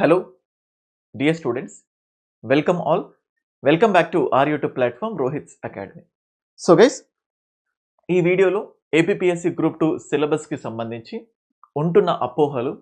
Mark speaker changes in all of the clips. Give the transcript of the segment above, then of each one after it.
Speaker 1: Hello, dear students. Welcome all. Welcome back to our YouTube platform Rohit's academy so guys ఈ వీడియోలో APSC group two సిలబస్కి సంబంధించి ఉంటున్న అపోహలు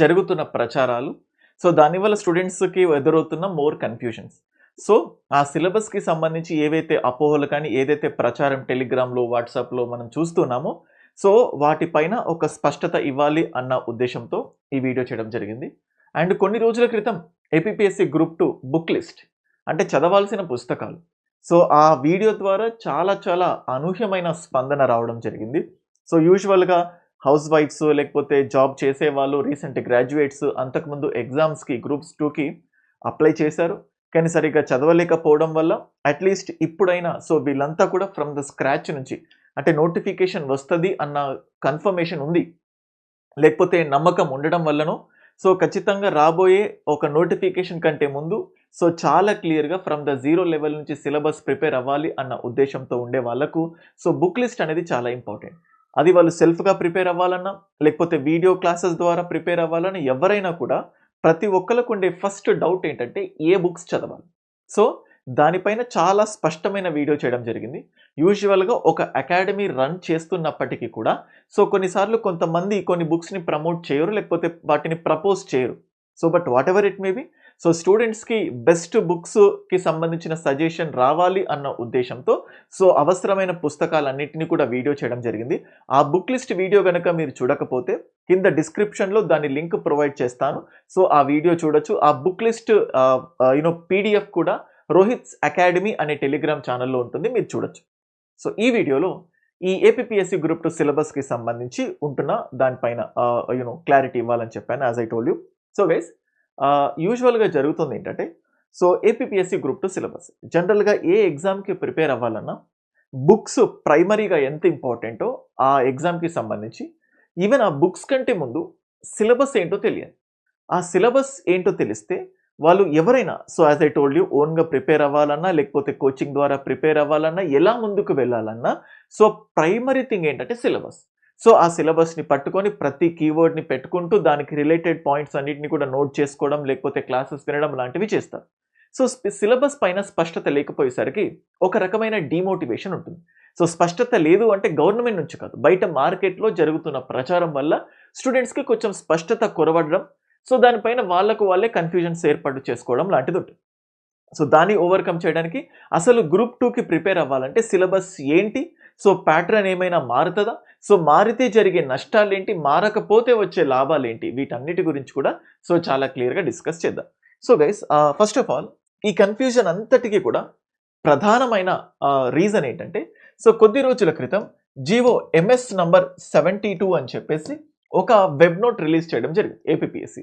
Speaker 1: జరుగుతున్న ప్రచారాలు సో దానివల్ల స్టూడెంట్స్కి ఎదురవుతున్న మోర్ కన్ఫ్యూషన్స్ సో ఆ సిలబస్కి సంబంధించి ఏవైతే అపోహలు కానీ ఏదైతే ప్రచారం టెలిగ్రామ్లో వాట్సాప్లో మనం చూస్తున్నామో సో వాటిపైన ఒక స్పష్టత ఇవ్వాలి అన్న ఉద్దేశంతో ఈ వీడియో చేయడం జరిగింది అండ్ కొన్ని రోజుల క్రితం APSC group two book list అంటే చదవాల్సిన పుస్తకాలు. సో ఆ వీడియో ద్వారా చాలా చాలా అనూహ్యమైన స్పందన రావడం జరిగింది. సో యూజువల్గా హౌస్ వైఫ్స్ లేకపోతే జాబ్ చేసే వాళ్ళు రీసెంట్ గ్రాడ్యుయేట్స్ అంతకుముందు ఎగ్జామ్స్కి గ్రూప్స్ టూకి అప్లై చేశారు. కానీ సరిగ్గా చదవలేకపోవడం వల్ల అట్లీస్ట్ ఇప్పుడైనా సో వీళ్ళంతా కూడా ఫ్రమ్ ద స్క్రాచ్ నుంచి అంటే నోటిఫికేషన్ వస్తుంది అన్న కన్ఫర్మేషన్ ఉంది. లేకపోతే నమ్మకం ఉండడం వల్లనో సో ఖచ్చితంగా రాబోయే ఒక నోటిఫికేషన్ కంటే ముందు సో చాలా క్లియర్గా ఫ్రమ్ ద జీరో లెవెల్ నుంచి సిలబస్ ప్రిపేర్ అవ్వాలి అన్న ఉద్దేశంతో ఉండే వాళ్ళకు సో బుక్ లిస్ట్ అనేది చాలా ఇంపార్టెంట్. అది వాళ్ళు సెల్ఫ్గా ప్రిపేర్ అవ్వాలన్నా లేకపోతే వీడియో క్లాసెస్ ద్వారా ప్రిపేర్ అవ్వాలన్నా ఎవరైనా కూడా ప్రతి ఒక్కరికి ఉండే ఫస్ట్ డౌట్ ఏంటంటే ఏ బుక్స్ చదవాలి? సో దానిపైన చాలా స్పష్టమైన వీడియో చేయడం జరిగింది. యూజువల్గా ఒక అకాడమీ రన్ చేస్తున్నప్పటికీ కూడా సో కొన్నిసార్లు కొంతమంది కొన్ని బుక్స్ని ప్రమోట్ చేయరు లేకపోతే వాటిని ప్రపోజ్ చేయరు. So but whatever it maybe so స్టూడెంట్స్కి బెస్ట్ బుక్స్కి సంబంధించిన సజెషన్ రావాలి అన్న ఉద్దేశంతో సో అవసరమైన పుస్తకాలన్నింటినీ కూడా వీడియో చేయడం జరిగింది. ఆ బుక్ లిస్ట్ వీడియో కనుక మీరు చూడకపోతే కింద డిస్క్రిప్షన్లో దాని లింక్ ప్రొవైడ్ చేస్తాను. సో ఆ వీడియో చూడొచ్చు. ఆ బుక్ లిస్ట్ యూనో పీడిఎఫ్ కూడా రోహిత్స్ అకాడమీ అనే టెలిగ్రామ్ ఛానల్లో ఉంటుంది మీరు చూడొచ్చు. సో ఈ వీడియోలో ఈ ఏపీఎస్సి గ్రూప్ టూ సిలబస్కి సంబంధించి ఉంటున్న దానిపైన యూనో క్లారిటీ ఇవ్వాలని చెప్పాను as I told you so వేస్ యూజువల్గా జరుగుతుంది ఏంటంటే so APSC group two syllabus జనరల్గా ఏ ఎగ్జామ్కి ప్రిపేర్ అవ్వాలన్నా బుక్స్ ప్రైమరీగా ఎంత ఇంపార్టెంటో ఆ ఎగ్జామ్కి సంబంధించి ఈవెన్ ఆ బుక్స్ కంటే ముందు సిలబస్ ఏంటో తెలియాలి. ఆ సిలబస్ ఏంటో తెలిస్తే వాళ్ళు ఎవరైనా so as I told you ఓన్గా ప్రిపేర్ అవ్వాలన్నా లేకపోతే కోచింగ్ ద్వారా ప్రిపేర్ అవ్వాలన్నా ఎలా ముందుకు వెళ్ళాలన్నా సో ప్రైమరీ థింగ్ ఏంటంటే సిలబస్ సో ఆ సిలబస్ని పట్టుకొని ప్రతి కీవర్డ్ని పెట్టుకుంటూ దానికి రిలేటెడ్ పాయింట్స్ అన్నిటిని కూడా నోట్ చేసుకోవడం లేకపోతే క్లాసెస్ వినడం లాంటివి చేస్తారు. సో సిలబస్ పైన స్పష్టత లేకపోయేసరికి ఒక రకమైన డిమోటివేషన్ ఉంటుంది. సో స్పష్టత లేదు అంటే గవర్నమెంట్ నుంచి కాదు బయట మార్కెట్లో జరుగుతున్న ప్రచారం వల్ల స్టూడెంట్స్కి కొంచెం స్పష్టత కొరవడడం సో దానిపైన వాళ్ళకు వాళ్ళే కన్ఫ్యూజన్స్ ఏర్పాటు చేసుకోవడం లాంటిది ఉంటుంది. సో దాన్ని ఓవర్కమ్ చేయడానికి అసలు గ్రూప్ టూకి ప్రిపేర్ అవ్వాలంటే సిలబస్ ఏంటి? సో ప్యాటర్న్ ఏమైనా మారుతుందా? సో మారితే జరిగే నష్టాలు ఏంటి? మారకపోతే వచ్చే లాభాలు ఏంటి? వీటన్నిటి గురించి కూడా సో చాలా క్లియర్గా డిస్కస్ చేద్దాం. So guys first of all ఈ కన్ఫ్యూజన్ అంతటికీ కూడా ప్రధానమైన రీజన్ ఏంటంటే సో కొద్ది రోజుల క్రితం GO MS number seventy two అని చెప్పేసి ఒక వెబ్ నోట్ రిలీజ్ చేయడం జరిగింది ఏపీఎస్సి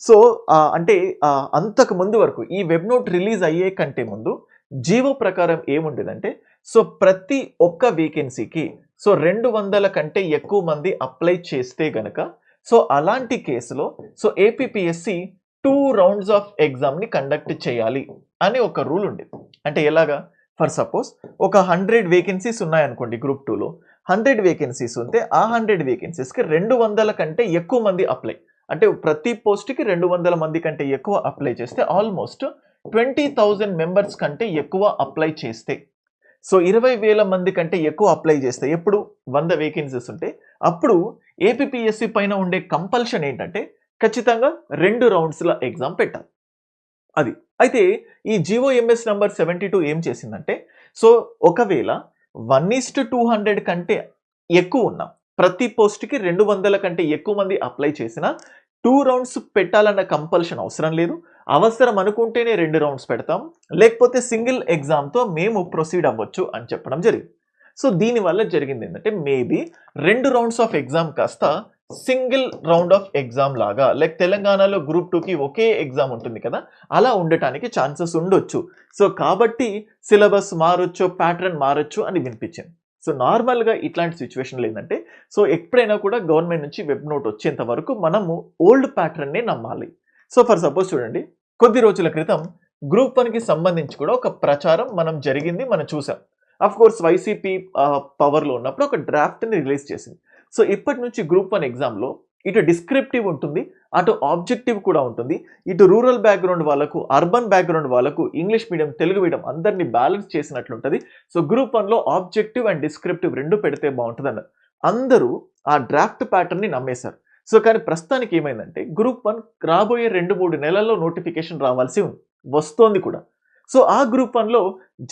Speaker 1: సో అంటే అంతకు ముందు వరకు ఈ వెబ్ నోట్ రిలీజ్ అయ్యే కంటే ముందు జీవో ప్రకారం ఏముండేదంటే సో ప్రతి ఒక్క వేకెన్సీకి సో రెండు వందల కంటే ఎక్కువ మంది అప్లై చేస్తే గనక సో అలాంటి కేసులో so APSC two rounds of ఎగ్జామ్ని conduct చేయాలి అనే ఒక రూల్ ఉండేది. అంటే ఎలాగా? ఫర్ సపోజ్ ఒక హండ్రెడ్ వేకెన్సీస్ ఉన్నాయనుకోండి గ్రూప్ టూలో హండ్రెడ్ వేకెన్సీస్ ఉంటే ఆ హండ్రెడ్ వేకెన్సీస్కి రెండు వందల కంటే ఎక్కువ మంది అప్లై. అంటే ప్రతి పోస్ట్కి రెండు వందల మంది కంటే ఎక్కువ అప్లై చేస్తే ఆల్మోస్ట్ ట్వంటీ థౌజండ్ మెంబర్స్ కంటే ఎక్కువ అప్లై చేస్తే. సో ఇరవై వేల మంది కంటే ఎక్కువ అప్లై చేస్తే ఎప్పుడు? వంద వేకెన్సీస్ ఉంటే. అప్పుడు ఏపీఎస్సి పైన ఉండే కంపల్షన్ ఏంటంటే ఖచ్చితంగా రెండు రౌండ్స్ల ఎగ్జామ్ పెట్టాలి. అది. అయితే ఈ జిఓఎంఎస్ నెంబర్ సెవెంటీ టూ ఏం చేసిందంటే సో ఒకవేళ వన్ ఈస్ట్ టూ హండ్రెడ్ కంటే ఎక్కువ ఉన్నాం ప్రతి పోస్ట్కి రెండు వందల కంటే ఎక్కువ మంది అప్లై చేసిన టూ రౌండ్స్ పెట్టాలన్న కంపల్షన్ అవసరం లేదు. అవసరం అనుకుంటేనే రెండు రౌండ్స్ పెడతాం. లేకపోతే సింగిల్ ఎగ్జామ్తో మేము ప్రొసీడ్ అవ్వచ్చు అని చెప్పడం జరిగింది. సో దీనివల్ల జరిగింది ఏంటంటే మేబీ రెండు రౌండ్స్ ఆఫ్ ఎగ్జామ్ కాస్త సింగిల్ రౌండ్ ఆఫ్ ఎగ్జామ్ లాగా లైక్ తెలంగాణలో గ్రూప్ టూకి ఒకే ఎగ్జామ్ ఉంటుంది కదా అలా ఉండటానికి ఛాన్సెస్ ఉండొచ్చు. సో కాబట్టి సిలబస్ మారొచ్చు ప్యాటర్న్ మారొచ్చు అని వినిపించింది. సో నార్మల్గా ఇట్లాంటి సిచ్యువేషన్లు ఏంటంటే సో ఎప్పుడైనా కూడా గవర్నమెంట్ నుంచి వెబ్ నోట్ వచ్చేంత వరకు మనము ఓల్డ్ ప్యాటర్న్నే నమ్మాలి. సో ఫర్ సపోజ్ చూడండి కొద్ది రోజుల క్రితం గ్రూప్ వన్కి సంబంధించి కూడా ఒక ప్రచారం మనం జరిగింది మనం చూసాం. అఫ్ కోర్స్ వైసీపీ పవర్లో ఉన్నప్పుడు ఒక డ్రాఫ్ట్ని రిలీజ్ చేసింది. సో ఇప్పటి నుంచి గ్రూప్ వన్ ఎగ్జామ్లో ఇటు డిస్క్రిప్టివ్ ఉంటుంది అటు ఆబ్జెక్టివ్ కూడా ఉంటుంది. ఇటు రూరల్ బ్యాక్గ్రౌండ్ వాళ్ళకు అర్బన్ బ్యాక్గ్రౌండ్ వాళ్ళకు ఇంగ్లీష్ మీడియం తెలుగు మీడియం అందరినీ బ్యాలెన్స్ చేసినట్లుంటుంది. సో గ్రూప్ వన్లో ఆబ్జెక్టివ్ అండ్ డిస్క్రిప్టివ్ రెండు పెడితే బాగుంటుంది అన్నారు అందరూ ఆ డ్రాఫ్ట్ ప్యాటర్న్ని నమ్మేశారు. సో కానీ ప్రస్తుతానికి ఏమైందంటే గ్రూప్ వన్ రాబోయే రెండు మూడు నెలల్లో నోటిఫికేషన్ రావాల్సి ఉంది. వస్తోంది కూడా. సో ఆ గ్రూప్ వన్లో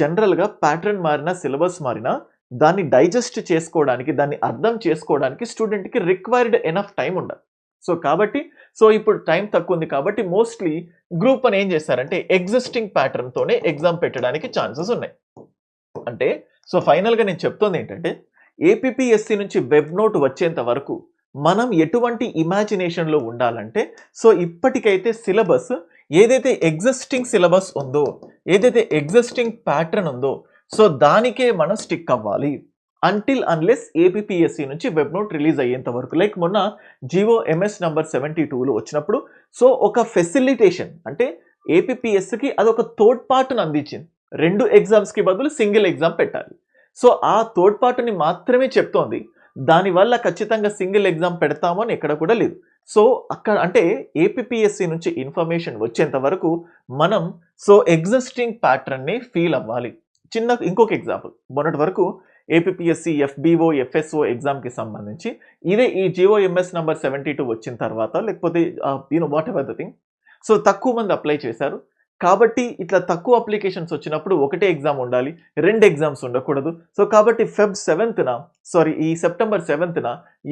Speaker 1: జనరల్గా ప్యాటర్న్ మారినా సిలబస్ మారినా దాన్ని డైజెస్ట్ చేసుకోవడానికి దాన్ని అర్థం చేసుకోవడానికి స్టూడెంట్కి రిక్వైర్డ్ ఎనఫ్ టైం ఉండాలి. సో కాబట్టి సో ఇప్పుడు టైం తక్కువ ఉంది కాబట్టి మోస్ట్లీ గ్రూప్ అని ఏం చేస్తారంటే ఎగ్జిస్టింగ్ ప్యాటర్న్తోనే ఎగ్జామ్ పెట్టడానికి ఛాన్సెస్ ఉన్నాయి. అంటే సో ఫైనల్గా నేను చెప్తోంది ఏంటంటే ఏపీఎస్సి నుంచి వెబ్ నోట్ వచ్చేంత వరకు మనం ఎటువంటి ఇమాజినేషన్లో ఉండాలంటే సో ఇప్పటికైతే సిలబస్ ఏదైతే ఎగ్జిస్టింగ్ సిలబస్ ఉందో ఏదైతే ఎగ్జిస్టింగ్ ప్యాటర్న్ ఉందో సో దానికే మనం స్టిక్ అవ్వాలి. అంటిల్ అన్లెస్ ఏపీఎస్సి నుంచి వెబ్ నోట్ రిలీజ్ అయ్యేంత వరకు. లైక్ మొన్న జివో ఎంఎస్ నంబర్ సెవెంటీ టూలో వచ్చినప్పుడు సో ఒక ఫెసిలిటేషన్ అంటే ఏపీఎస్సికి అదొక ఒక తోడ్పాటును అందించింది. రెండు ఎగ్జామ్స్కి బదులు సింగిల్ ఎగ్జామ్ పెట్టాలి. సో ఆ తోడ్పాటుని మాత్రమే చెప్తోంది. దానివల్ల ఖచ్చితంగా సింగిల్ ఎగ్జామ్ పెడతాము అని ఎక్కడ కూడా లేదు. సో అక్కడ అంటే ఏపీఎస్సి నుంచి ఇన్ఫర్మేషన్ వచ్చేంత వరకు మనం సో ఎగ్జిస్టింగ్ ప్యాటర్న్ని ఫీల్ అవ్వాలి. చిన్న ఇంకొక ఎగ్జాంపుల్ మొన్నటి వరకు ఏపీఎస్సి ఎఫ్బిఓ ఎఫ్ఎస్ఓ ఎగ్జామ్కి సంబంధించి ఇదే ఈ జిఓఎంఎస్ నెంబర్ సెవెంటీ టూ వచ్చిన తర్వాత లేకపోతే you know whatever the thing so తక్కువ మంది అప్లై చేశారు. కాబట్టి ఇట్లా తక్కువ అప్లికేషన్స్ వచ్చినప్పుడు ఒకటే ఎగ్జామ్ ఉండాలి. రెండు ఎగ్జామ్స్ ఉండకూడదు. సో కాబట్టి ఫెబ్ సెవెంత్న సారీ ఈ సెప్టెంబర్ సెవెంత్న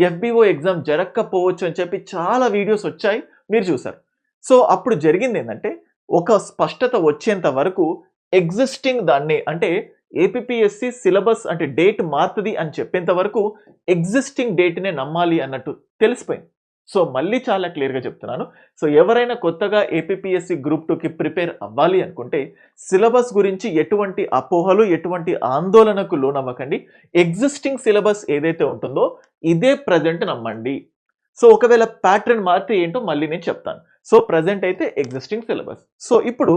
Speaker 1: ఎఫ్బిఓ ఎగ్జామ్ జరగకపోవచ్చు అని చెప్పి చాలా వీడియోస్ వచ్చాయి. మీరు చూసారు సో అప్పుడు జరిగింది ఏంటంటే ఒక స్పష్టత వచ్చేంత వరకు ఎగ్జిస్టింగ్ దాన్ని అంటే ఏపీఎస్సి సిలబస్ అంటే డేట్ మారుతుంది అని చెప్పేంత వరకు ఎగ్జిస్టింగ్ డేట్నే నమ్మాలి అన్నట్టు తెలిసిపోయింది. సో మళ్ళీ చాలా క్లియర్గా చెప్తున్నాను. సో ఎవరైనా కొత్తగా ఏపీఎస్సి గ్రూప్ టూకి ప్రిపేర్ అవ్వాలి అనుకుంటే సిలబస్ గురించి ఎటువంటి అపోహలు ఎటువంటి ఆందోళనకు లోనవ్వకండి. ఎగ్జిస్టింగ్ సిలబస్ ఏదైతే ఉంటుందో ఇదే ప్రజెంట్ నమ్మండి. సో ఒకవేళ ప్యాటర్న్ మారితే ఏంటో మళ్ళీ నేను చెప్తాను. సో ప్రజెంట్ అయితే ఎగ్జిస్టింగ్ సిలబస్ సో ఇప్పుడు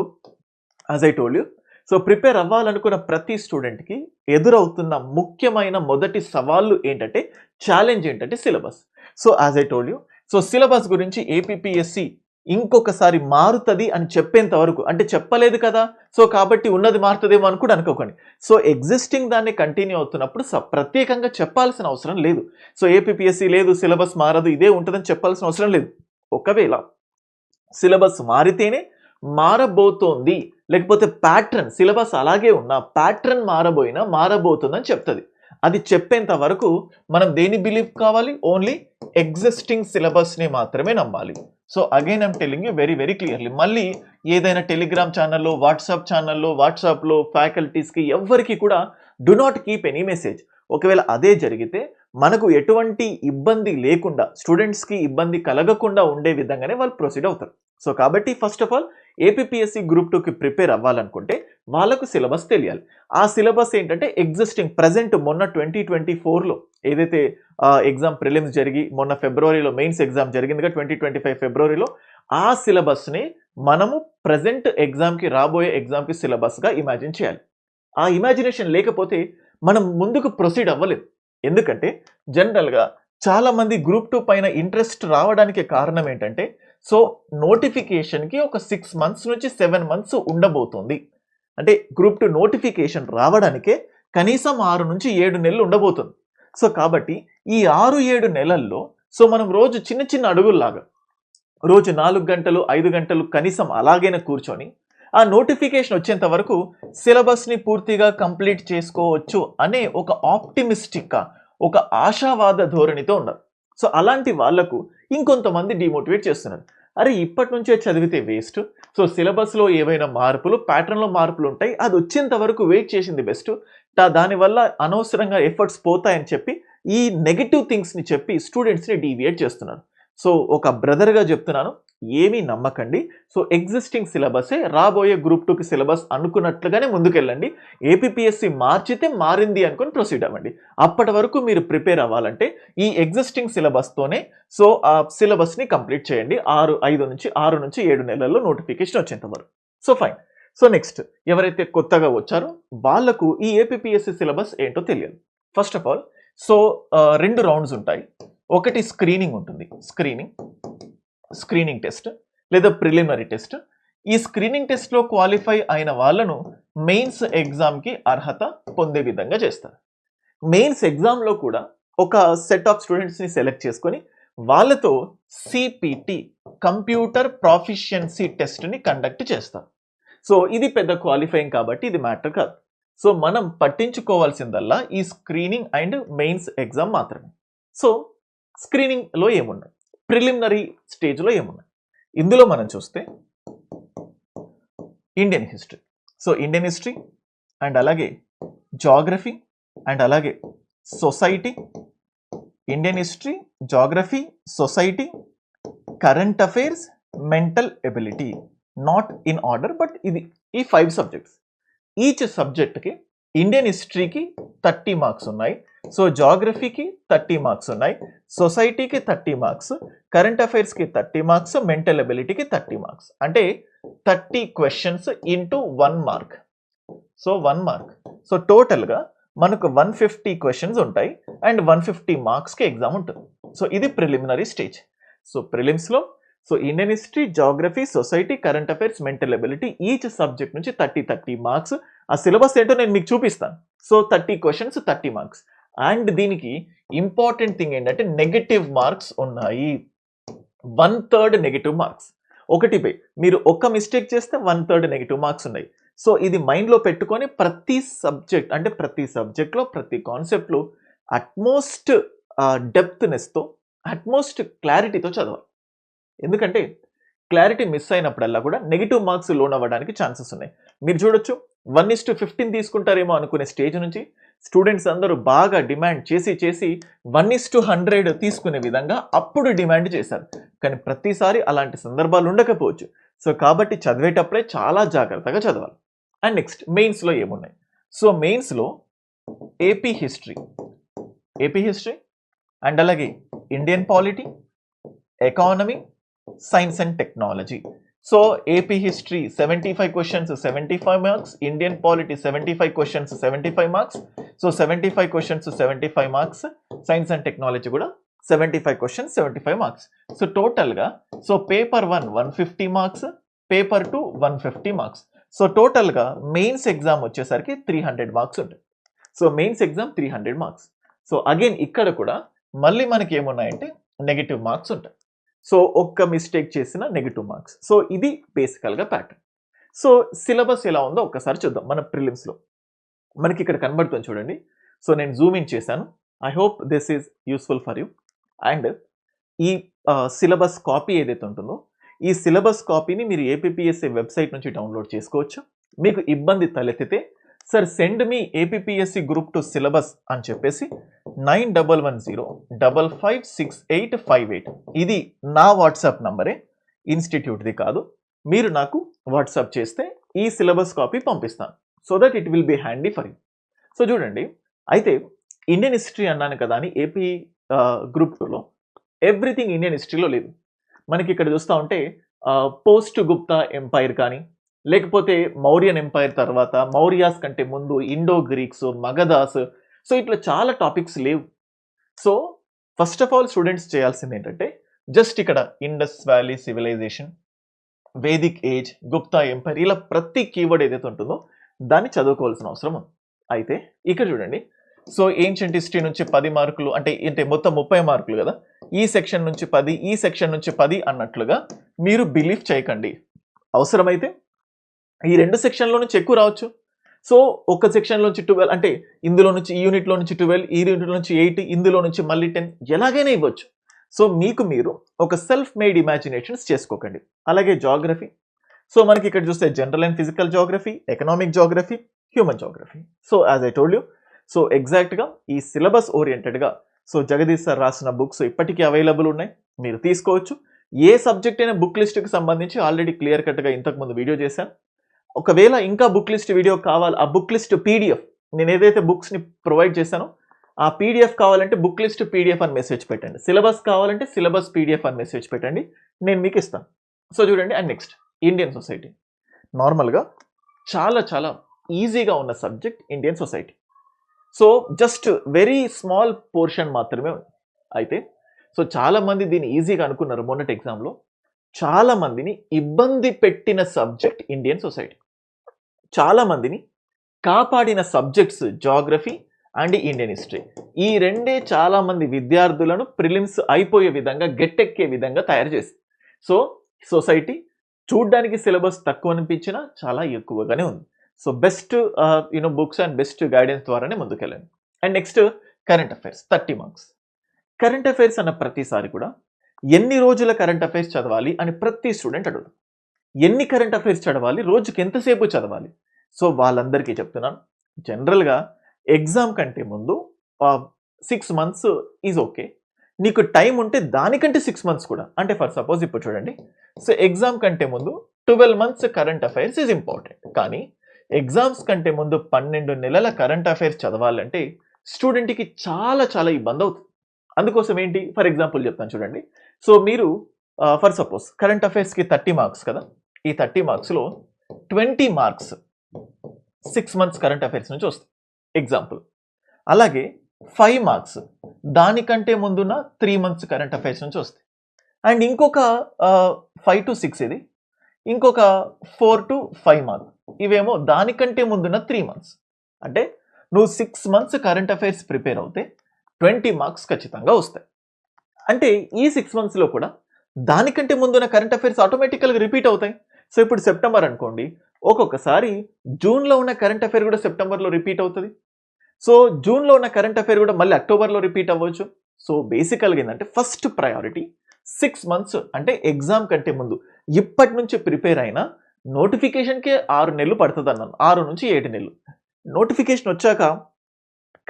Speaker 1: as I told you so prepare అవ్వాలనుకున్న ప్రతి స్టూడెంట్కి ఎదురవుతున్న ముఖ్యమైన మొదటి సవాళ్ళు ఏంటంటే ఛాలెంజ్ ఏంటంటే syllabus. So as I told you so syllabus గురించి ఏపీఎస్సి ఇంకొకసారి మారుతుంది అని చెప్పేంత వరకు అంటే చెప్పలేదు కదా సో కాబట్టి ఉన్నది మారుతుందేమో అని కూడా అనుకోకండి. సో ఎగ్జిస్టింగ్ దాన్ని కంటిన్యూ అవుతున్నప్పుడు స- ప్రత్యేకంగా చెప్పాల్సిన అవసరం లేదు. సో ఏపీఎస్సి లేదు సిలబస్ మారదు ఇదే ఉంటుందని చెప్పాల్సిన అవసరం లేదు. ఒకవేళ సిలబస్ మారితేనే మారబోతోంది. లేకపోతే ప్యాట్రన్ సిలబస్ అలాగే ఉన్నా ప్యాట్రన్ మారబోయినా మారబోతుందని చెప్తుంది. అది చెప్పేంత వరకు మనం దేని బిలీవ్ కావాలి? ఓన్లీ ఎగ్జిస్టింగ్ సిలబస్ని మాత్రమే నమ్మాలి. So again I'm telling you very very clearly మళ్ళీ ఏదైనా టెలిగ్రామ్ ఛానల్లో వాట్సాప్ ఛానల్లో వాట్సాప్లో ఫ్యాకల్టీస్కి ఎవ్వరికి కూడా do not keep any message ఒకవేళ అదే జరిగితే మనకు ఎటువంటి ఇబ్బంది లేకుండా స్టూడెంట్స్కి ఇబ్బంది కలగకుండా ఉండే విధంగానే వాళ్ళు ప్రొసీడ్ అవుతారు. సో కాబట్టి first of all APSC group టూకి ప్రిపేర్ అవ్వాలనుకుంటే వాళ్ళకు సిలబస్ తెలియాలి. ఆ సిలబస్ ఏంటంటే ఎగ్జిస్టింగ్ ప్రజెంట్ మొన్న ట్వంటీ ట్వంటీ ఫోర్లో ఏదైతే ఎగ్జామ్ ప్రిలిమ్స్ జరిగి మొన్న ఫిబ్రవరిలో మెయిన్స్ ఎగ్జామ్ జరిగిందిగా ట్వంటీ ట్వంటీ ఫైవ్ ఫిబ్రవరిలో ఆ సిలబస్ని మనము ప్రజెంట్ ఎగ్జామ్కి రాబోయే ఎగ్జామ్కి సిలబస్గా ఇమాజిన్ చేయాలి. ఆ ఇమాజినేషన్ లేకపోతే మనం ముందుకు ప్రొసీడ్ అవ్వలేదు ఎందుకంటే జనరల్గా చాలామంది గ్రూప్ టూ పైన ఇంట్రెస్ట్ రావడానికి కారణం ఏంటంటే సో నోటిఫికేషన్కి ఒక సిక్స్ మంత్స్ నుంచి సెవెన్ మంత్స్ ఉండబోతుంది. అంటే గ్రూప్ టూ నోటిఫికేషన్ రావడానికే కనీసం ఆరు నుంచి ఏడు నెలలు ఉండబోతుంది. సో కాబట్టి ఈ ఆరు ఏడు నెలల్లో సో మనం రోజు చిన్న చిన్న అడుగుల్లాగా రోజు నాలుగు గంటలు ఐదు గంటలు కనీసం అలాగైనా కూర్చొని ఆ నోటిఫికేషన్ వచ్చేంత వరకు సిలబస్ని పూర్తిగా కంప్లీట్ చేసుకోవచ్చు అనే ఒక ఆప్టిమిస్టిక్గా ఒక ఆశావాద ధోరణితో ఉన్నారు. సో అలాంటి వాళ్ళకు ఇంకొంతమంది డిమోటివేట్ చేస్తున్నారు. అరే ఇప్పటి నుంచే చదివితే వేస్ట్ సో సిలబస్లో ఏవైనా మార్పులు ప్యాటర్న్లో మార్పులు ఉంటాయి అది వచ్చేంత వరకు వెయిట్ చేసింది బెస్ట్ దానివల్ల అనవసరంగా ఎఫర్ట్స్ పోతాయని చెప్పి ఈ నెగిటివ్ థింగ్స్ని చెప్పి స్టూడెంట్స్ని డీవియేట్ చేస్తున్నారు. సో ఒక బ్రదర్గా చెప్తున్నాను ఏమీ నమ్మకండి. సో ఎగ్జిస్టింగ్ సిలబసే రాబోయే గ్రూప్ టూకి సిలబస్ అనుకున్నట్లుగానే ముందుకెళ్ళండి. ఏపీఎస్సి మార్చితే మారింది అనుకుని ప్రొసీడ్ అవ్వండి. అప్పటి వరకు మీరు ప్రిపేర్ అవ్వాలంటే ఈ ఎగ్జిస్టింగ్ సిలబస్తోనే సో ఆ సిలబస్ని కంప్లీట్ చేయండి. ఆరు ఐదు నుంచి ఆరు నుంచి ఏడు నెలల్లో నోటిఫికేషన్ వచ్చేంత వరకు. సో ఫైన్ సో నెక్స్ట్ ఎవరైతే కొత్తగా వచ్చారో వాళ్ళకు ఈ ఏపీఎస్సి సిలబస్ ఏంటో తెలియదు. ఫస్ట్ ఆఫ్ ఆల్ సో రెండు రౌండ్స్ ఉంటాయి. ఒకటి స్క్రీనింగ్ ఉంటుంది. స్క్రీనింగ్ స్క్రీనింగ్ టెస్ట్ లేదా ప్రిలిమినరీ టెస్ట్ ఈ స్క్రీనింగ్ టెస్ట్లో క్వాలిఫై అయిన వాళ్ళను మెయిన్స్ ఎగ్జామ్కి అర్హత పొందే విధంగా చేస్తారు. మెయిన్స్ ఎగ్జామ్లో కూడా ఒక సెట్ ఆఫ్ స్టూడెంట్స్ని సెలెక్ట్ చేసుకొని వాళ్ళతో సిపిటి కంప్యూటర్ ప్రాఫిషియన్సీ టెస్ట్ని కండక్ట్ చేస్తారు. సో ఇది పెద్ద క్వాలిఫైయింగ్ కాబట్టి ఇది మ్యాటర్ కాదు. సో మనం పట్టించుకోవాల్సిందల్లా ఈ స్క్రీనింగ్ అండ్ మెయిన్స్ ఎగ్జామ్ మాత్రమే. సో స్క్రీనింగ్లో ఏమున్నాయి? ప్రిలిమినరీ స్టేజ్లో ఏమున్నాయి? ఇందులో మనం చూస్తే Indian history. So Indian history and అలాగే జాగ్రఫీ అండ్ అలాగే society Indian history geography society current affairs mental ability. Not in order but ఇది ఈ ఫైవ్ సబ్జెక్ట్స్ ఈచ్ సబ్జెక్ట్కి ఇండియన్ హిస్టరీకి థర్టీ మార్క్స్ ఉన్నాయి. సో జాగ్రఫీకి థర్టీ మార్క్స్ ఉన్నాయి. సొసైటీకి థర్టీ మార్క్స్ కరెంట్ అఫైర్స్కి థర్టీ మార్క్స్ మెంటల్ ఎబిలిటీకి థర్టీ మార్క్స్ అంటే thirty questions into one mark so one mark so టోటల్గా మనకు వన్ ఫిఫ్టీ క్వశ్చన్స్ ఉంటాయి అండ్ వన్ ఫిఫ్టీ మార్క్స్కి ఎగ్జామ్ ఉంటుంది. సో ఇది preliminary stage so ప్రిలిమ్స్లో so Indian history geography society current affairs mental ability each subject నుంచి thirty thirty marks ఆ syllabus ఏంటో నేను మీకు చూపిస్తాను. So thirty questions thirty marks and దీనికి ఇంపార్టెంట్ థింగ్ ఏంటంటే నెగటివ్ మార్క్స్ ఉన్నాయి. One third negative marks. ఒకటిపై మీరు ఒక్క మిస్టేక్ చేస్తే వన్ థర్డ్ నెగటివ్ మార్క్స్ ఉన్నాయి. సో ఇది మైండ్లో పెట్టుకొని ప్రతి సబ్జెక్ట్ అంటే ప్రతి సబ్జెక్ట్లో ప్రతి కాన్సెప్ట్లో అట్మోస్ట్ డెప్త్నెస్తో అట్మోస్ట్ క్లారిటీతో చదవాలి. ఎందుకంటే క్లారిటీ మిస్ అయినప్పుడల్లా కూడా నెగిటివ్ మార్క్స్ లోన్ అవ్వడానికి ఛాన్సెస్ ఉన్నాయి. మీరు చూడొచ్చు వన్ ఇస్ టు ఫిఫ్టీన్ తీసుకుంటారేమో అనుకునే స్టేజ్ నుంచి స్టూడెంట్స్ అందరూ బాగా డిమాండ్ చేసి చేసి వన్ ఇస్ టు హండ్రెడ్ తీసుకునే విధంగా అప్పుడు డిమాండ్ చేశారు. కానీ ప్రతిసారి అలాంటి సందర్భాలు ఉండకపోవచ్చు. సో కాబట్టి చదివేటప్పుడే చాలా జాగ్రత్తగా చదవాలి. అండ్ నెక్స్ట్ మెయిన్స్లో ఏమున్నాయి? సో మెయిన్స్లో AP history. AP history and అలాగే Indian polity economy science and technology. So AP history seventy five questions seventy five marks Indian polity seventy five questions seventy five marks so seventy five questions seventy five marks science and technology కూడా seventy five questions seventy five marks so టోటల్గా so paper one one fifty marks paper two one fifty marks so టోటల్గా mains exam వచ్చేసరికి three hundred marks ఉంటాయి so mains exam three hundred marks so again ఇక్కడ కూడా మళ్ళీ మనకి ఏమున్నాయంటే negative marks ఉంటాయి సో ఒక్క మిస్టేక్ చేసిన నెగిటివ్ మార్క్స్ సో ఇది బేసికల్గా ప్యాటర్న్ సో సిలబస్ ఎలా ఉందో ఒక్కసారి చూద్దాం మన ప్రిలిమ్స్లో మనకి ఇక్కడ కనబడుతుంది చూడండి. సో నేను జూమ్ ఇన్ చేశాను. I hope this is useful for you and ఈ సిలబస్ కాపీ ఏదైతే ఉంటుందో ఈ సిలబస్ కాపీని మీరు ఏపీఎస్సీ వెబ్సైట్ నుంచి డౌన్లోడ్ చేసుకోవచ్చు. మీకు ఇబ్బంది తలెత్తితే sir send me APSC group two syllabus అని చెప్పేసి nine double one zero double five six eight five eight ఇది నా వాట్సాప్ నంబరే ఇన్స్టిట్యూట్ది కాదు. మీరు నాకు వాట్సాప్ చేస్తే ఈ సిలబస్ కాపీ పంపిస్తాను. So that it will be handy for you so చూడండి అయితే ఇండియన్ హిస్టరీ అన్నాను కదా అని ఏపీ గ్రూప్ టూలో ఎవ్రీథింగ్ ఇండియన్ హిస్టరీలో లేదు. మనకి ఇక్కడ చూస్తూ ఉంటే పోస్ట్ గుప్తా ఎంపైర్ కానీ లేకపోతే మౌర్యన్ ఎంపైర్ తర్వాత మౌర్యాస్ కంటే ముందు ఇండో గ్రీక్స్ మగధాస్ సో ఇట్లా చాలా టాపిక్స్ లేవు. So first of all students చేయాల్సింది ఏంటంటే జస్ట్ ఇక్కడ Indus valley civilisation vedic age Gupta empire ఇలా ప్రతి కీవర్డ్ ఏదైతే ఉంటుందో దాన్ని చదువుకోవాల్సిన అవసరం ఉంది. అయితే ఇక్కడ చూడండి. సో ఏన్షియంట్ హిస్టరీ నుంచి పది మార్కులు అంటే అంటే మొత్తం ముప్పై మార్కులు కదా? ఈ సెక్షన్ నుంచి పది ఈ సెక్షన్ నుంచి పది అన్నట్లుగా మీరు బిలీవ్ చేయకండి. అవసరమైతే ఈ రెండు సెక్షన్లో నుంచి ఎక్కువ రావచ్చు. సో ఒక సెక్షన్లోంచి ట్వెల్వ్ అంటే ఇందులో నుంచి ఈ యూనిట్లో నుంచి ట్వెల్వ్ ఈ యూనిట్లో నుంచి ఎయిట్ ఇందులో నుంచి మళ్ళీ టెన్ ఎలాగైనా ఇవ్వచ్చు. సో మీకు మీరు ఒక సెల్ఫ్ మేడ్ ఇమాజినేషన్స్ చేసుకోకండి. అలాగే జాగ్రఫీ సో మనకి ఇక్కడ చూస్తే general and physical geography economic geography human geography so as I told you so ఎగ్జాక్ట్గా ఈ సిలబస్ ఓరియంటెడ్గా సో జగదీష్ సార్ రాసిన బుక్స్ ఇప్పటికీ అవైలబుల్ ఉన్నాయి. మీరు తీసుకోవచ్చు. ఏ సబ్జెక్ట్ అయినా బుక్ లిస్ట్కి సంబంధించి ఆల్రెడీ క్లియర్ కట్గా ఇంతకుముందు వీడియో చేశాను. ఒకవేళ ఇంకా బుక్ లిస్ట్ వీడియో కావాలి ఆ బుక్ లిస్ట్ పీడిఎఫ్ నేను ఏదైతే బుక్స్ని ప్రొవైడ్ చేశానో ఆ పీడిఎఫ్ కావాలంటే బుక్ లిస్ట్ పీడిఎఫ్ అని మెసేజ్ పెట్టండి. సిలబస్ కావాలంటే సిలబస్ పీడిఎఫ్ అని మెసేజ్ పెట్టండి. నేను మీకు ఇస్తాను. సో చూడండి అండ్ నెక్స్ట్ ఇండియన్ సొసైటీ. నార్మల్గా చాలా చాలా ఈజీగా ఉన్న subject Indian society. So just very small portion మాత్రమే అయితే సో చాలా మంది దీన్ని ఈజీగా అనుకున్నారు మొన్నటి ఎగ్జామ్లో. చాలా మందిని ఇబ్బంది పెట్టిన సబ్జెక్ట్ ఇండియన్ సొసైటీ. చాలా మందిని కాపాడిన subjects geography and Indian history. ఈ రెండే చాలా మంది విద్యార్థులను ప్రిలిమ్స్ అయిపోయే విధంగా గట్టెక్కే విధంగా తయారు చేసింది సో సొసైటీ చూడ్డానికి సిలబస్ తక్కువ అనిపించినా చాలా ఎక్కువగానే ఉంది. So best you know books and best guidance ద్వారానే ముందుకెళ్ళండి and next current affairs thirty marks. Current affairs అన్న ప్రతిసారి కూడా ఎన్ని రోజుల కరెంట్ అఫైర్స్ చదవాలి అని ప్రతి స్టూడెంట్ అడుగుతారు ఎన్ని కరెంట్ అఫైర్స్ చదవాలి? రోజుకి ఎంతసేపు చదవాలి? సో వాళ్ళందరికీ చెప్తున్నాను. జనరల్గా ఎగ్జామ్ కంటే ముందు సిక్స్ మంత్స్ ఈజ్ ఓకే నీకు టైం ఉంటే దానికంటే సిక్స్ మంత్స్ కూడా. అంటే ఫర్ సపోజ్ ఇప్పుడు చూడండి. సో ఎగ్జామ్ కంటే ముందు twelve months current affairs is important కానీ ఎగ్జామ్స్ కంటే ముందు పన్నెండు నెలల కరెంట్ అఫైర్స్ చదవాలంటే స్టూడెంట్కి చాలా చాలా ఇబ్బంది అవుతుంది. అందుకోసం ఏంటి? ఫర్ ఎగ్జాంపుల్ చెప్తాను చూడండి. సో మీరు ఫర్ సపోజ్ కరెంట్ అఫైర్స్కి థర్టీ మార్క్స్ కదా? ఈ thirty మార్క్స్లో twenty marks six months current affairs నుంచి వస్తాయి. ఎగ్జాంపుల్ అలాగే ఫైవ్ మార్క్స్ దానికంటే ముందున్న త్రీ మంత్స్ కరెంట్ అఫైర్స్ నుంచి వస్తాయి. అండ్ ఇంకొక ఫైవ్ టు సిక్స్ ఇది ఇంకొక ఫోర్ టు ఫైవ్ మార్క్స్ ఇవేమో దానికంటే ముందున్న త్రీ మంత్స్. అంటే నువ్వు six months current affairs prepare అవుతే ట్వంటీ మార్క్స్ ఖచ్చితంగా వస్తాయి. అంటే ఈ సిక్స్ మంత్స్లో కూడా దానికంటే ముందున్న కరెంట్ అఫైర్స్ ఆటోమేటికల్గా రిపీట్ అవుతాయి. సో ఇప్పుడు సెప్టెంబర్ అనుకోండి ఒక్కొక్కసారి జూన్లో ఉన్న కరెంట్ అఫైర్ కూడా సెప్టెంబర్లో రిపీట్ అవుతుంది. సో జూన్లో ఉన్న కరెంట్ అఫైర్ కూడా మళ్ళీ అక్టోబర్లో రిపీట్ అవ్వచ్చు. సో బేసికల్గా ఏంటంటే ఫస్ట్ ప్రయారిటీ సిక్స్ మంత్స్ అంటే ఎగ్జామ్ కంటే ముందు. ఇప్పటి నుంచి ప్రిపేర్ అయినా నోటిఫికేషన్కే ఆరు నెలలు పడుతుంది అన్నాను. ఆరు నుంచి ఏడు నెలలు. నోటిఫికేషన్ వచ్చాక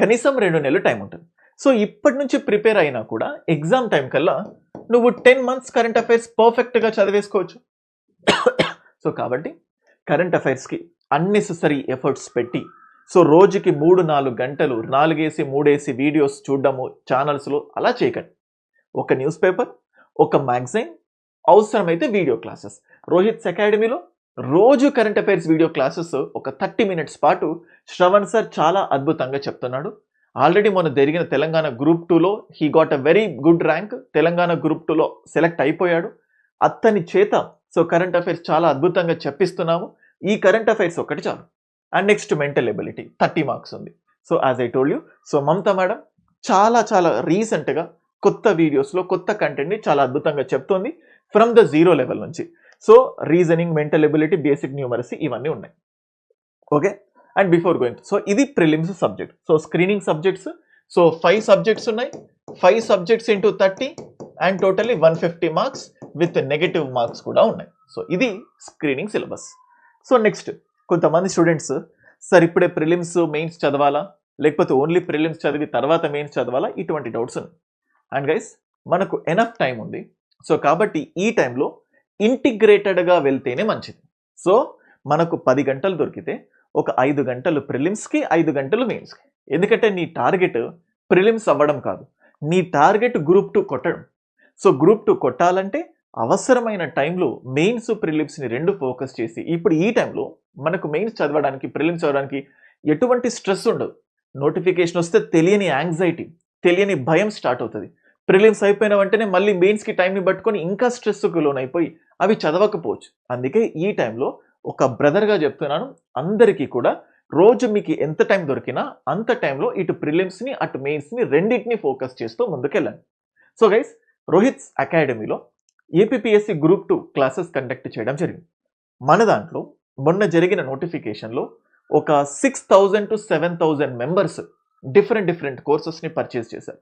Speaker 1: కనీసం రెండు నెలలు టైం ఉంటుంది. సో ఇప్పటి నుంచి ప్రిపేర్ అయినా కూడా ఎగ్జామ్ టైం కల్లా నువ్వు టెన్ మంత్స్ కరెంట్ అఫైర్స్ పర్ఫెక్ట్గా చదివేసుకోవచ్చు. సో కాబట్టి కరెంట్ అఫైర్స్కి అన్నెసెసరీ ఎఫర్ట్స్ పెట్టి సో రోజుకి మూడు నాలుగు గంటలు నాలుగేసి మూడేసి వీడియోస్ చూడడము ఛానల్స్లో అలా చేయకండి. ఒక న్యూస్ పేపర్ ఒక మ్యాగజైన్ అవసరమైతే వీడియో క్లాసెస్ రోహిత్స్ అకాడమీలో రోజు కరెంట్ అఫైర్స్ వీడియో క్లాసెస్ ఒక థర్టీ మినిట్స్ పాటు శ్రవణ్ సార్ చాలా అద్భుతంగా చెప్తున్నాడు. ఆల్రెడీ మొన్న జరిగిన తెలంగాణ గ్రూప్ టూలో he got a very good rank Telangana group టూలో సెలెక్ట్ అయిపోయాడు. అతని చేత సో కరెంట్ అఫైర్స్ చాలా అద్భుతంగా చెప్పిస్తున్నాము. ఈ కరెంట్ అఫైర్స్ ఒకటి చాలు. And next mental ability thirty marks ఉంది. So as I told you so Mamata madam చాలా చాలా రీసెంట్గా కొత్త వీడియోస్లో కొత్త కంటెంట్ని చాలా అద్భుతంగా చెప్తోంది ఫ్రమ్ ద జీరో లెవెల్ నుంచి. So reasoning mental ability basic numeracy ఇవన్నీ ఉన్నాయి. Okay and before going so ఇది prelims subject so screening subjects so five subjects ఉన్నాయి. Five subjects into thirty and totally one fifty marks with negative marks కూడా ఉన్నాయి. So ఇది screening syllabus so next కొంతమంది students sir ఇప్పుడే prelims mains చదవాలా? లేకపోతే only prelims చదివి తర్వాత మెయిన్స్ చదవాలా? ఇటువంటి డౌట్స్ ఉన్నాయి. అండ్ గైస్ మనకు ఎనఫ్ టైం ఉంది. సో కాబట్టి ఈ టైంలో ఇంటిగ్రేటెడ్గా వెళ్తేనే మంచిది. సో మనకు పది గంటలు దొరికితే ఒక ఐదు గంటలు ప్రిలిమ్స్కి ఐదు గంటలు మెయిన్స్కి ఎందుకంటే నీ టార్గెట్ ప్రిలిమ్స్ అవ్వడం కాదు. నీ టార్గెట్ గ్రూప్ టూ కొట్టడం. సో గ్రూప్ టూ కొట్టాలంటే అవసరమైన టైంలో మెయిన్స్ ప్రిలిమ్స్ని రెండు ఫోకస్ చేసి ఇప్పుడు ఈ టైంలో మనకు మెయిన్స్ చదవడానికి ప్రిలిమ్స్ చదవడానికి ఎటువంటి స్ట్రెస్ ఉండదు. నోటిఫికేషన్ వస్తే తెలియని యాంగ్జైటీ తెలియని భయం స్టార్ట్ అవుతుంది. ప్రిలిమ్స్ అయిపోయిన వెంటనే మళ్ళీ మెయిన్స్కి టైంని పట్టుకొని ఇంకా స్ట్రెస్కు లోనైపోయి అవి చదవకపోవచ్చు. అందుకే ఈ టైంలో ఒక బ్రదర్గా చెప్తున్నాను అందరికీ కూడా రోజు మీకు ఎంత టైం దొరికినా అంత టైంలో ఇటు ప్రిలిమ్స్ని అటు మెయిన్స్ని రెండింటిని ఫోకస్ చేస్తూ ముందుకెళ్ళండి. సో గైస్ రోహిత్స్ అకాడమీలో APSC group two classes conduct చేయడం జరిగింది. మన దాంట్లో మొన్న జరిగిన నోటిఫికేషన్లో ఒక six thousand to seven thousand members different different కోర్సెస్ని purchase చేశారు.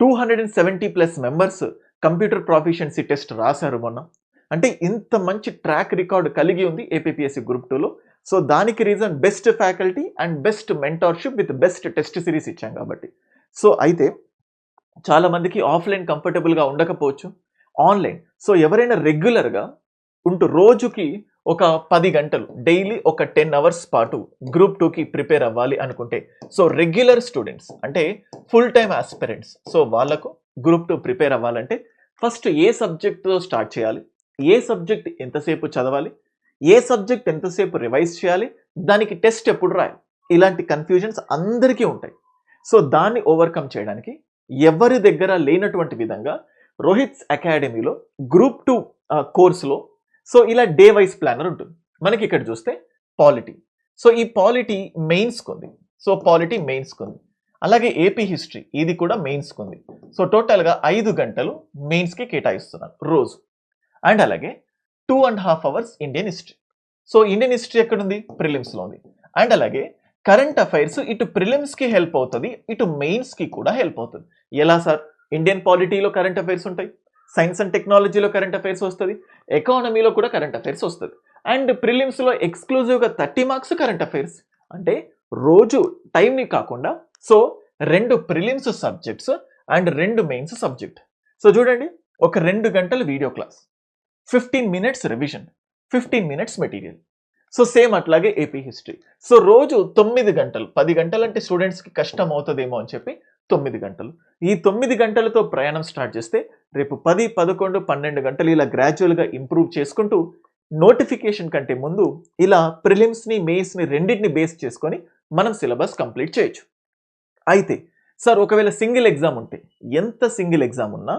Speaker 1: Two hundred and seventy plus members computer proficiency test రాశారు మొన్న. అంటే ఇంత మంచి ట్రాక్ రికార్డు కలిగి ఉంది ఏపీఎస్సి గ్రూప్ టూలో సో దానికి reason best faculty and best mentorship with best test series ఇచ్చాం కాబట్టి. సో అయితే చాలామందికి ఆఫ్లైన్ కంఫర్టబుల్గా ఉండకపోవచ్చు. ఆన్లైన్. సో ఎవరైనా రెగ్యులర్గా ఉంటూ రోజుకి ఒక పది గంటలు డైలీ ఒక టెన్ అవర్స్ పాటు గ్రూప్ టూకి ప్రిపేర్ అవ్వాలి అనుకుంటే సో రెగ్యులర్ స్టూడెంట్స్ అంటే ఫుల్ టైమ్ ఆస్పిరెంట్స్. సో వాళ్ళకు గ్రూప్ టూ ప్రిపేర్ అవ్వాలంటే ఫస్ట్ ఏ సబ్జెక్ట్తో స్టార్ట్ చేయాలి? ఏ సబ్జెక్ట్ ఎంతసేపు చదవాలి? ఏ సబ్జెక్ట్ ఎంతసేపు రివైజ్ చేయాలి? దానికి టెస్ట్ ఎప్పుడు రాయాలి? ఇలాంటి కన్ఫ్యూజన్స్ అందరికీ ఉంటాయి. సో దాన్ని ఓవర్కమ్ చేయడానికి ఎవరి దగ్గర లేనటువంటి విధంగా రోహిత్స్ అకాడమీలో గ్రూప్ టూ కోర్సులో సో ఇలా డే వైజ్ ప్లానర్ ఉంటుంది. మనకి ఇక్కడ చూస్తే పాలిటీ. సో ఈ పాలిటీ మెయిన్స్కి ఉంది సో పాలిటీ మెయిన్స్కి ఉంది అలాగే ఏపీ హిస్టరీ ఇది కూడా మెయిన్స్కి ఉంది సో టోటల్గా ఐదు గంటలు మెయిన్స్కి కేటాయిస్తున్నాను రోజు. అండ్ అలాగే two and half hours Indian history. So Indian history ఎక్కడుంది? ప్రిలిమ్స్లో ఉంది. అండ్ అలాగే కరెంట్ అఫైర్స్ ఇటు ప్రిలిమ్స్కి హెల్ప్ అవుతుంది ఇటు మెయిన్స్కి కూడా హెల్ప్ అవుతుంది. ఎలా సార్? ఇండియన్ పాలిటీలో కరెంట్ అఫైర్స్ ఉంటాయి సైన్స్ అండ్ టెక్నాలజీలో కరెంట్ అఫైర్స్ వస్తుంది ఎకానమీలో కూడా కరెంట్ అఫైర్స్ వస్తుంది. అండ్ ప్రిలిమ్స్లో ఎక్స్క్లూజివ్గా థర్టీ మార్క్స్ కరెంట్ అఫైర్స్ అంటే రోజు టైంని కాకుండా సో రెండు ప్రిలిమ్స్ సబ్జెక్ట్స్ అండ్ రెండు మెయిన్స్ సబ్జెక్ట్ సో చూడండి ఒక రెండు గంటల video class fifteen minutes revision fifteen minutes material so same అట్లాగే ఏపీ హిస్టరీ. సో రోజు తొమ్మిది గంటలు పది గంటలు అంటే స్టూడెంట్స్కి కష్టం అవుతుందేమో అని చెప్పి తొమ్మిది గంటలు. ఈ తొమ్మిది గంటలతో ప్రయాణం స్టార్ట్ చేస్తే రేపు పది పదకొండు పన్నెండు గంటలు ఇలా గ్రాడ్యువల్గా ఇంప్రూవ్ చేసుకుంటూ నోటిఫికేషన్ కంటే ముందు ఇలా ప్రిలిమ్స్ని మెయిన్స్ని రెండింటిని బేస్ చేసుకొని మనం సిలబస్ కంప్లీట్ చేయొచ్చు. అయితే సార్ ఒకవేళ సింగిల్ ఎగ్జామ్ ఉంటే ఎంత సింగిల్ ఎగ్జామ్ ఉన్నా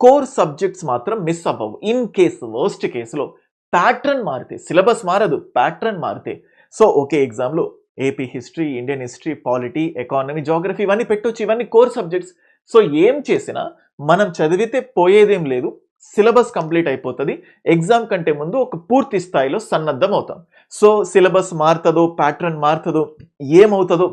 Speaker 1: కోర్ సబ్జెక్ట్స్ మాత్రం మిస్ అవ్వవు. ఇన్ కేసు వర్స్ట్ కేసులో ప్యాట్రన్ మారితే సిలబస్ మారదు ప్యాట్రన్ మారితే. సో ఒకే ఎగ్జామ్లో AP history Indian history polity economy geography ఇవన్నీ పెట్టొచ్చు ఇవన్నీ కోర్ సబ్జెక్ట్స్. సో ఏం చేసినా మనం చదివితే పోయేదేం లేదు సిలబస్ కంప్లీట్ అయిపోతుంది ఎగ్జామ్ కంటే ముందు ఒక పూర్తి స్థాయిలో సన్నద్ధం అవుతాం. సో సిలబస్ మారుతుందో ప్యాటర్న్ మారుతుందో ఏమవుతుందో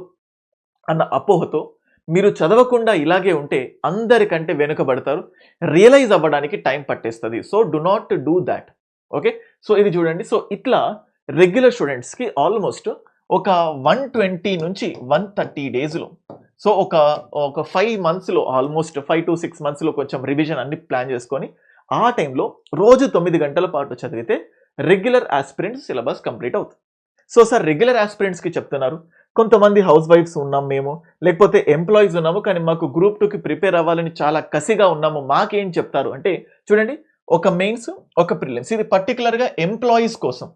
Speaker 1: అన్న అపోహతో మీరు చదవకుండా ఇలాగే ఉంటే అందరికంటే వెనుకబడతారు రియలైజ్ అవ్వడానికి టైం పట్టేస్తుంది. So do not do that. Okay? So ఇది చూడండి. సో ఇట్లా రెగ్యులర్ స్టూడెంట్స్కి ఆల్మోస్ట్ ఒక వన్ ట్వంటీ నుంచి వన్ థర్టీ డేస్లో సో ఒక ఒక ఫైవ్ మంత్స్లో ఆల్మోస్ట్ ఫైవ్ టు సిక్స్ మంత్స్లో కొంచెం రివిజన్ అన్ని ప్లాన్ చేసుకొని ఆ టైంలో రోజు తొమ్మిది గంటల పాటు చదివితే రెగ్యులర్ ఆస్పిరెంట్స్ సిలబస్ కంప్లీట్ అవుతుంది. సో సార్ రెగ్యులర్ ఆస్పిరెంట్స్కి చెప్తున్నారు. కొంతమంది హౌస్ వైఫ్స్ ఉన్నాం మేము లేకపోతే ఎంప్లాయీస్ ఉన్నాము కానీ మాకు గ్రూప్ టూకి ప్రిపేర్ అవ్వాలని చాలా కసిగా ఉన్నాము. మాకేం చెప్తారు? అంటే చూడండి ఒక మెయిన్స్ ఒక ప్రిలిమ్స్. ఇది పర్టికులర్గా ఎంప్లాయీస్ కోసం.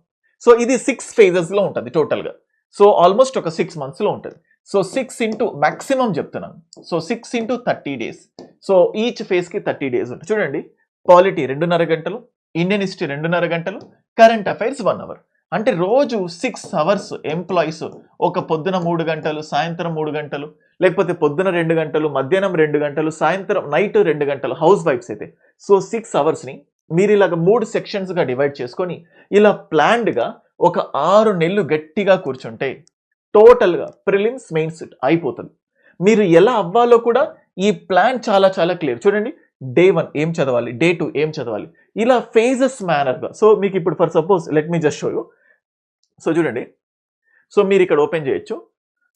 Speaker 1: సో ఇది సిక్స్ ఫేజెస్లో ఉంటుంది టోటల్గా. సో ఆల్మోస్ట్ ఒక సిక్స్ మంత్స్లో ఉంటుంది. సో సిక్స్ ఇంటూ మ్యాక్సిమం చెప్తున్నాను. So six into thirty days. So each ఫేజ్కి thirty days ఉంటుంది. చూడండి పాలిటీ రెండున్నర గంటలు ఇండియన్ హిస్టరీ రెండున్నర గంటలు కరెంట్ అఫైర్స్ వన్ అవర్. అంటే రోజు సిక్స్ అవర్స్ ఎంప్లాయీస్ ఒక పొద్దున మూడు గంటలు సాయంత్రం మూడు గంటలు లేకపోతే పొద్దున రెండు గంటలు మధ్యాహ్నం రెండు గంటలు సాయంత్రం నైట్ రెండు గంటలు హౌస్ వైఫ్స్ అయితే. సో సిక్స్ అవర్స్ని మీరు ఇలాగ మూడు సెక్షన్స్గా డివైడ్ చేసుకొని ఇలా ప్లాన్డ్గా ఒక ఆరు నెలలు గట్టిగా కూర్చుంటే టోటల్గా ప్రిలిమ్స్ మెయిన్స్ అయిపోతుంది. మీరు ఎలా అవ్వాలో కూడా ఈ ప్లాన్ చాలా చాలా క్లియర్ చూడండి డే వన్ ఏం చదవాలి డే టూ ఏం చదవాలి ఇలా ఫేజెస్ మేనర్గా సో మీకు ఇప్పుడు for suppose let me just show you so చూడండి. సో మీరు ఇక్కడ ఓపెన్ చేయొచ్చు.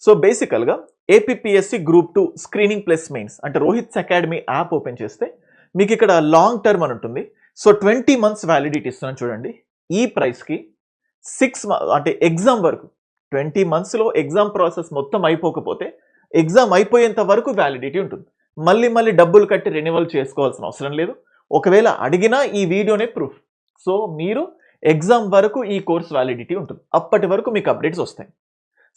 Speaker 1: సో బేసికల్గా APSC group two screening plus mains అంటే రోహిత్స్ అకాడమీ యాప్ ఓపెన్ చేస్తే మీకు ఇక్కడ లాంగ్ టర్మ్ అని ఉంటుంది. సో ట్వంటీ మంత్స్ వ్యాలిడిటీ ఇస్తున్నాను చూడండి. ఈ ప్రైస్కి సిక్స్ అంటే ఎగ్జామ్ వరకు ట్వంటీ మంత్స్లో ఎగ్జామ్ ప్రాసెస్ మొత్తం అయిపోకపోతే ఎగ్జామ్ అయిపోయేంత వరకు వ్యాలిడిటీ ఉంటుంది. మళ్ళీ మళ్ళీ డబ్బులు కట్టి రెన్యువల్ చేసుకోవాల్సిన అవసరం లేదు. ఒకవేళ అడిగినా ఈ వీడియోనే ప్రూఫ్ సో మీరు ఎగ్జామ్ వరకు ఈ కోర్స్ వ్యాలిడిటీ ఉంటుంది. అప్పటి వరకు మీకు అప్డేట్స్ వస్తాయి.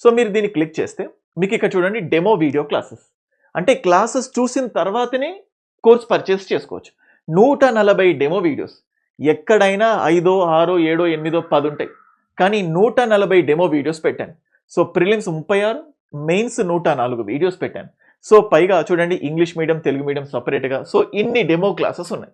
Speaker 1: సో మీరు దీన్ని క్లిక్ చేస్తే మీకు ఇక్కడ చూడండి డెమో వీడియో క్లాసెస్. అంటే క్లాసెస్ చూసిన తర్వాతనే కోర్స్ పర్చేస్ చేసుకోవచ్చు. నూట నలభై డెమో వీడియోస్. ఎక్కడైనా ఐదో ఆరో ఏడో ఎనిమిదో పది ఉంటాయి. కానీ నూట నలభై డెమో వీడియోస్ పెట్టాను. సో ప్రిలిమ్స్ ముప్పై ఆరు మెయిన్స్ నూట నాలుగు వీడియోస్ పెట్టాను. సో పైగా చూడండి ఇంగ్లీష్ మీడియం తెలుగు మీడియం సపరేట్గా సో ఇన్ని డెమో క్లాసెస్ ఉన్నాయి.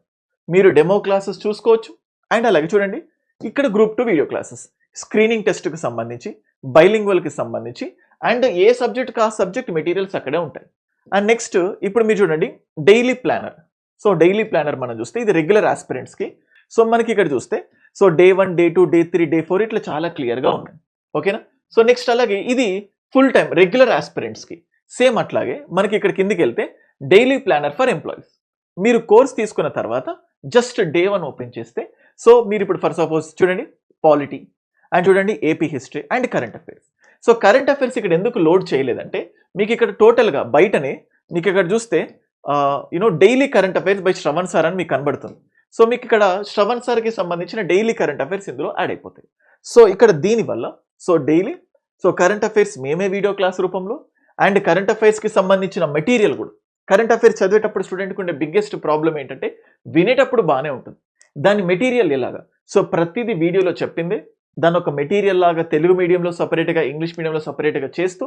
Speaker 1: మీరు డెమో క్లాసెస్ చూసుకోవచ్చు. అండ్ అలాగే చూడండి ఇక్కడ group two video classes screening టెస్ట్కి సంబంధించి బైలింగ్వల్కి సంబంధించి అండ్ ఏ సబ్జెక్ట్కి ఆ సబ్జెక్ట్ మెటీరియల్స్ అక్కడే ఉంటాయి. అండ్ నెక్స్ట్ ఇప్పుడు మీరు చూడండి daily planner. So daily planner మనం చూస్తే ఇది రెగ్యులర్ ఆస్పిరెంట్స్కి. సో మనకి ఇక్కడ చూస్తే so day one day two day three day four ఇట్లా చాలా క్లియర్గా ఉన్నాయి. ఓకేనా? సో నెక్స్ట్ అలాగే ఇది ఫుల్ టైం రెగ్యులర్ ఆస్పిరెంట్స్కి. సేమ్ అట్లాగే మనకి ఇక్కడ కిందికి వెళ్తే డైలీ ప్లానర్ ఫర్ ఎంప్లాయీస్. మీరు కోర్స్ తీసుకున్న తర్వాత జస్ట్ డే వన్ ఓపెన్ చేస్తే సో మీరు ఇప్పుడు ఫర్ సపోజ్ చూడండి పాలిటీ. అండ్ చూడండి AP history and current affairs so current affairs ఇక్కడ ఎందుకు లోడ్ చేయలేదంటే మీకు ఇక్కడ టోటల్గా బయటనే మీకు ఇక్కడ చూస్తే you know daily current affairs by Shravan sir అని మీకు కనబడుతుంది. సో మీకు ఇక్కడ శ్రవణ్ సార్కి సంబంధించిన డైలీ కరెంట్ అఫైర్స్ ఇందులో యాడ్ అయిపోతాయి. సో ఇక్కడ దీనివల్ల so daily so current affairs మేమే వీడియో క్లాస్ రూపంలో అండ్ కరెంట్ అఫైర్స్కి సంబంధించిన మెటీరియల్ కూడా. కరెంట్ అఫైర్స్ చదివేటప్పుడు స్టూడెంట్కి ఉండే బిగ్గెస్ట్ ప్రాబ్లం ఏంటంటే వినేటప్పుడు బాగానే ఉంటుంది. దాని మెటీరియల్ ఎలాగా? సో ప్రతిదీ వీడియోలో చెప్పింది దాని ఒక మెటీరియల్ లాగా తెలుగు మీడియంలో సపరేట్గా ఇంగ్లీష్ మీడియంలో సపరేట్గా చేస్తూ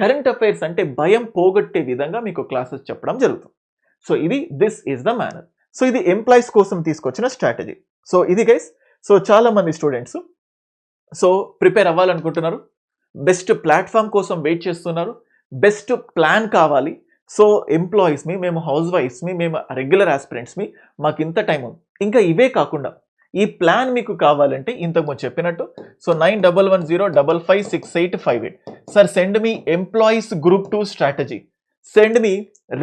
Speaker 1: కరెంట్ అఫైర్స్ అంటే భయం పోగొట్టే విధంగా మీకు క్లాసెస్ చెప్పడం జరుగుతుంది. సో ఇది this is the manner so ఇది ఎంప్లాయీస్ కోసం తీసుకొచ్చిన స్ట్రాటజీ సో ఇది గైస్ సో చాలా మంది స్టూడెంట్స్ సో ప్రిపేర్ అవ్వాలనుకుంటున్నారు. బెస్ట్ ప్లాట్ఫామ్ కోసం వెయిట్ చేస్తున్నారు. బెస్ట్ ప్లాన్ కావాలి. సో ఎంప్లాయీస్మి మేము హౌస్ వైఫ్స్ని మేము రెగ్యులర్ ఆస్పిరెంట్స్మి మాకు ఇంత టైం ఉంది. ఇంకా ఇవే కాకుండా ఈ ప్లాన్ మీకు కావాలంటే ఇంతకు ముందు చెప్పినట్టు. So nine double one zero double five six eight five eight sir send me employees group two strategy send me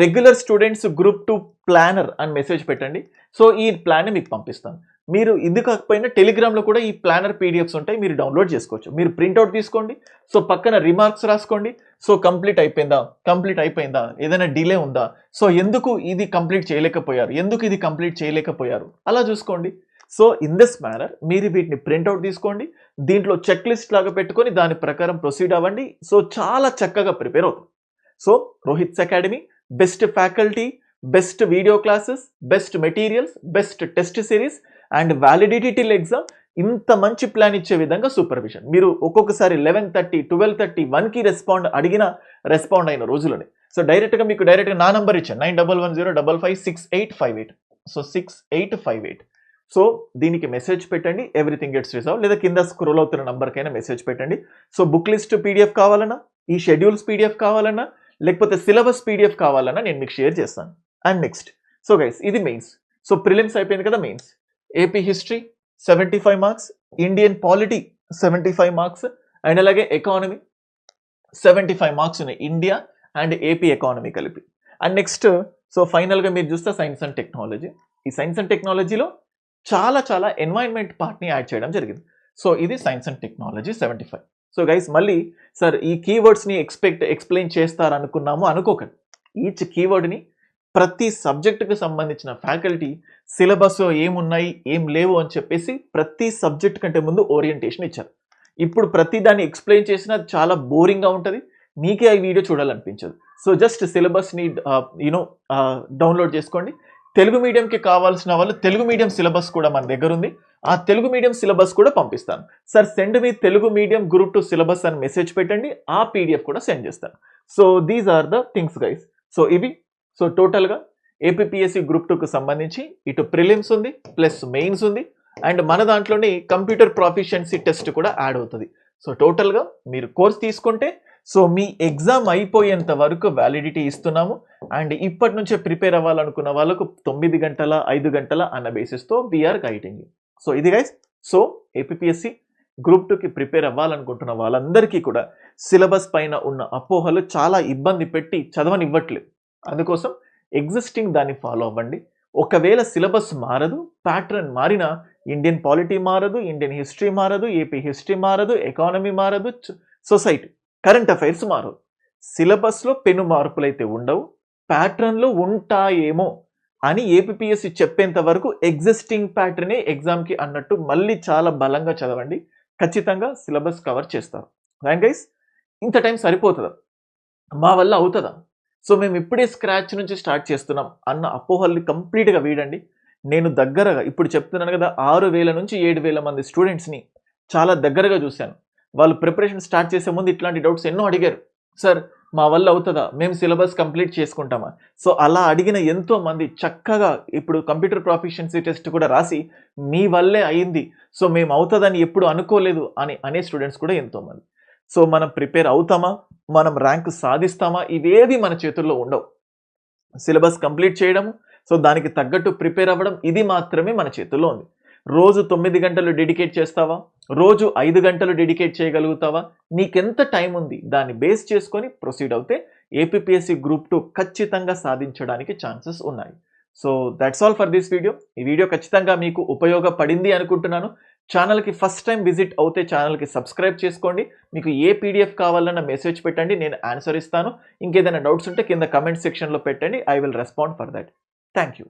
Speaker 1: regular students group two planner అని మెసేజ్ పెట్టండి. సో ఈ ప్లాన్ మీకు పంపిస్తాను. మీరు ఇది కాకపోయినా టెలిగ్రామ్లో కూడా ఈ ప్లానర్ పీడిఎఫ్స్ ఉంటాయి మీరు డౌన్లోడ్ చేసుకోవచ్చు. మీరు ప్రింట్అవుట్ తీసుకోండి. సో పక్కన రిమార్క్స్ రాసుకోండి. సో కంప్లీట్ అయిపోయిందా? కంప్లీట్ అయిపోయిందా? ఏదైనా డిలే ఉందా? సో ఎందుకు ఇది కంప్లీట్ చేయలేకపోయారు? ఎందుకు ఇది కంప్లీట్ చేయలేకపోయారు? అలా చూసుకోండి. సో ఇన్ దిస్ మేనర్ మీరు వీటిని ప్రింట్అవుట్ తీసుకోండి. దీంట్లో చెక్ లిస్ట్ లాగా పెట్టుకొని దాని ప్రకారం ప్రొసీడ్ అవ్వండి. సో చాలా చక్కగా ప్రిపేర్ అవుతుంది. So Rohit's academy best faculty best video classes best materials best test series and validity till exam ఇంత మంచి ప్లాన్ ఇచ్చే విధంగా సూపర్విజన్ మీరు ఒక్కొక్కసారి లెవెన్ థర్టీ ట్వెల్వ్ థర్టీ వన్కి రెస్పాండ్ అడిగిన రెస్పాండ్ అయిన రోజులని. సో డైరెక్ట్గా మీకు డైరెక్ట్గా నా నంబర్ ఇచ్చాను. Nine double one zero double five six eight five eight so six eight five eight so దీనికి మెసేజ్ పెట్టండి ఎవ్రీథింగ్ గెట్స్ రిజర్వ్ లేదా కింద స్క్రోల్ అవుతున్న నంబర్కైనా మెసేజ్ పెట్టండి. సో బుక్ లిస్ట్ పీడిఎఫ్ కావాలన్నా ఈ షెడ్యూల్స్ పీడిఎఫ్ కావాలన్నా లేకపోతే సిలబస్ పీడిఎఫ్ కావాలన్నా నేను మీకు షేర్ చేస్తాను. అండ్ నెక్స్ట్ సో గైస్ ఇది మెయిన్స్ సో ప్రిలిమ్స్ అయిపోయింది కదా mains AP history seventy five marks Indian polity seventy five marks and అలాగే ఎకానమీ సెవెంటీ ఫైవ్ మార్క్స్ ఉన్నాయి ఇండియా అండ్ ఏపీ ఎకానమీ కలిపి. అండ్ నెక్స్ట్ సో ఫైనల్గా మీరు చూస్తే సైన్స్ అండ్ టెక్నాలజీ ఈ సైన్స్ అండ్ టెక్నాలజీలో చాలా చాలా ఎన్వైర్న్మెంట్ పార్ట్ని యాడ్ చేయడం జరిగింది. సో ఇది science and technology seventy five so guys మళ్ళీ సార్ ఈ కీవర్డ్స్ని ఎక్స్పెక్ట్ ఎక్స్ప్లెయిన్ చేస్తారనుకున్నాము అనుకోకండి. ఈచ్ కీవర్డ్ని ప్రతి సబ్జెక్టుకు సంబంధించిన ఫ్యాకల్టీ సిలబస్ ఏమున్నాయి ఏం లేవు అని చెప్పేసి ప్రతి సబ్జెక్ట్ కంటే ముందు ఓరియంటేషన్ ఇచ్చారు. ఇప్పుడు ప్రతి దాన్ని ఎక్స్ప్లెయిన్ చేసినా చాలా బోరింగ్గా ఉంటుంది. మీకే ఈ వీడియో చూడాలనిపించదు. సో జస్ట్ సిలబస్ని యూనో డౌన్లోడ్ చేసుకోండి. తెలుగు మీడియంకి కావాల్సిన వాళ్ళు తెలుగు మీడియం సిలబస్ కూడా మన దగ్గర ఉంది ఆ తెలుగు మీడియం సిలబస్ కూడా పంపిస్తాను. Sir send me Telugu medium group two syllabus అని మెసేజ్ పెట్టండి. ఆ పీడిఎఫ్ కూడా సెండ్ చేస్తాను. So these are the things guys. So ఇవి. సో టోటల్గా ఏపీఎస్సి గ్రూప్ టూకు సంబంధించి ఇటు ప్రిలిమ్స్ ఉంది ప్లస్ మెయిన్స్ ఉంది అండ్ మన దాంట్లోనే కంప్యూటర్ ప్రాఫిషియన్సీ టెస్ట్ కూడా యాడ్ అవుతుంది. సో టోటల్గా మీరు కోర్స్ తీసుకుంటే సో మీ ఎగ్జామ్ అయిపోయేంత వరకు వ్యాలిడిటీ ఇస్తున్నాము. అండ్ ఇప్పటి నుంచే ప్రిపేర్ అవ్వాలనుకున్న వాళ్ళకు తొమ్మిది గంటల ఐదు గంటల అన్న బేసిస్తో వీఆర్ గైడింగ్ సో ఇది గైస్ సో ఏపీఎస్సి గ్రూప్ టూకి ప్రిపేర్ అవ్వాలనుకుంటున్న వాళ్ళందరికీ కూడా సిలబస్ పైన ఉన్న అపోహలు చాలా ఇబ్బంది పెట్టి చదవనివ్వట్లేదు. అందుకోసం ఎగ్జిస్టింగ్ దాన్ని ఫాలో అవ్వండి. ఒకవేళ సిలబస్ మారదు ప్యాటర్న్ మారినా ఇండియన్ పాలిటీ మారదు ఇండియన్ హిస్టరీ మారదు ఏపీ హిస్టరీ మారదు ఎకానమీ మారదు సొసైటీ కరెంట్ అఫైర్స్ మారు. సిలబస్లో పెను మార్పులు అయితే ఉండవు ప్యాటర్న్లో ఉంటాయేమో అని ఏపీఎస్సి చెప్పేంత వరకు ఎగ్జిస్టింగ్ ప్యాటర్నే ఎగ్జామ్కి అన్నట్టు మళ్ళీ చాలా బలంగా చదవండి. ఖచ్చితంగా సిలబస్ కవర్ చేస్తారు. Right guys? ఇంత టైం సరిపోతుందా? మా వల్ల అవుతుందా? సో మేము ఇప్పుడే స్క్రాచ్ నుంచి స్టార్ట్ చేస్తున్నాం అన్న అపోహల్ని కంప్లీట్గా వీడండి. నేను దగ్గరగా ఇప్పుడు చెప్తున్నాను కదా ఆరు వేల నుంచి ఏడు వేల మంది స్టూడెంట్స్ని చాలా దగ్గరగా చూశాను. వాళ్ళు ప్రిపరేషన్ స్టార్ట్ చేసే ముందు ఇట్లాంటి డౌట్స్ ఎన్నో అడిగారు. సార్ మా వల్ల అవుతుందా? మేము సిలబస్ కంప్లీట్ చేసుకుంటామా? సో అలా అడిగిన ఎంతో మంది చక్కగా ఇప్పుడు కంప్యూటర్ ప్రాఫిషియన్సీ టెస్ట్ కూడా రాసి మీ వల్లే అయింది. సో మేము అవుతుందని ఎప్పుడు అనుకోలేదు అని అనే స్టూడెంట్స్ కూడా ఎంతో మంది. సో మనం ప్రిపేర్ అవుతామా? మనం ర్యాంక్ సాధిస్తామా? ఇవేవి మన చేతుల్లో ఉండవు. సిలబస్ కంప్లీట్ చేయడం సో దానికి తగ్గట్టు ప్రిపేర్ అవ్వడం ఇది మాత్రమే మన చేతుల్లో ఉంది. రోజు తొమ్మిది గంటలు డెడికేట్ చేస్తావా? రోజు ఐదు గంటలు డెడికేట్ చేయగలుగుతావా? నీకెంత టైం ఉంది? దాన్ని బేస్ చేసుకొని ప్రొసీడ్ అవుతే ఏపీఎస్సి గ్రూప్ టూ ఖచ్చితంగా సాధించడానికి ఛాన్సెస్ ఉన్నాయి. So that's all for this video ఈ వీడియో ఖచ్చితంగా మీకు ఉపయోగపడింది అనుకుంటున్నాను. ఛానల్కి ఫస్ట్ టైం విజిట్ అవుతే ఛానల్కి సబ్స్క్రైబ్ చేసుకోండి. మీకు ఏ పీడిఎఫ్ కావాలన్న మెసేజ్ పెట్టండి నేను ఆన్సర్ ఇస్తాను. ఇంకేదైనా డౌట్స్ ఉంటే కింద కమెంట్ సెక్షన్లో పెట్టండి. I will respond for that thank you